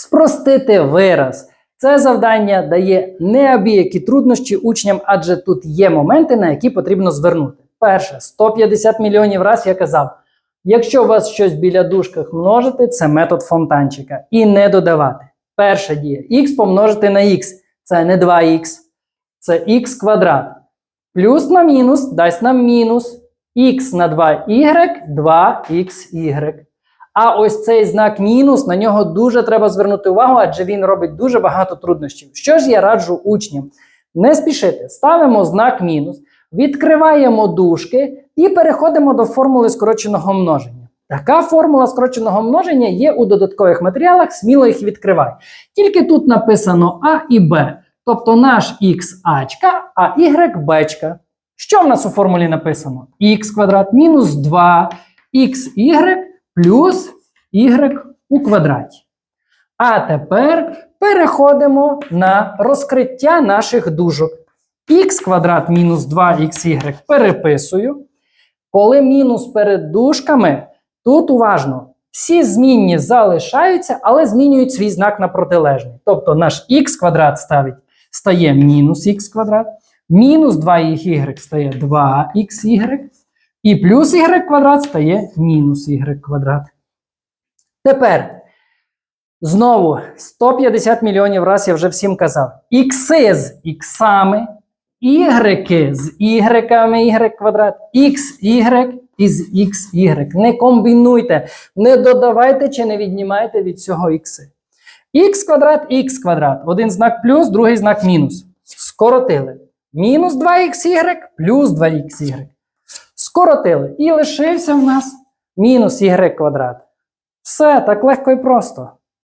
Спростити вираз. Це завдання дає неабиякі труднощі учням, адже тут є моменти, на які потрібно звернути. Перше, 150 мільйонів раз я казав. Якщо у вас щось біля дужках множити, це метод фонтанчика. І не додавати. Перша дія х помножити на х. Це не 2х, це х квадрат. Плюс на мінус дасть нам мінус х на 2y, 2xy. А ось цей знак мінус, на нього дуже треба звернути увагу, адже він робить дуже багато труднощів. Що ж я раджу учням? Не спішити, ставимо знак мінус, відкриваємо дужки і переходимо до формули скороченого множення. Така формула скороченого множення є у додаткових матеріалах, сміло їх відкривай. Тільки тут написано А і Б, тобто наш х ачка, а y бечка. Що в нас у формулі написано? х квадрат мінус 2 xy плюс y у квадраті. А тепер переходимо на розкриття наших дужок. х квадрат мінус 2xy переписую. Коли мінус перед дужками, тут уважно, всі змінні залишаються, але змінюють свій знак на протилежний. Тобто наш х квадрат ставить, стає мінус х квадрат, мінус 2y стає 2xy, і плюс y квадрат стає мінус y квадрат. Тепер знову 150 мільйонів раз я вже всім казав. Ікси з іксами, ігреки з ігреками, y квадрат, xy із xy. Не комбінуйте, не додавайте чи не віднімайте від цього ікси. х квадрат, х квадрат. Один знак плюс, другий знак мінус. Скоротили. Мінус 2xy плюс 2xy. Скоротили. І лишився в нас мінус y квадрат. Все так легко і просто.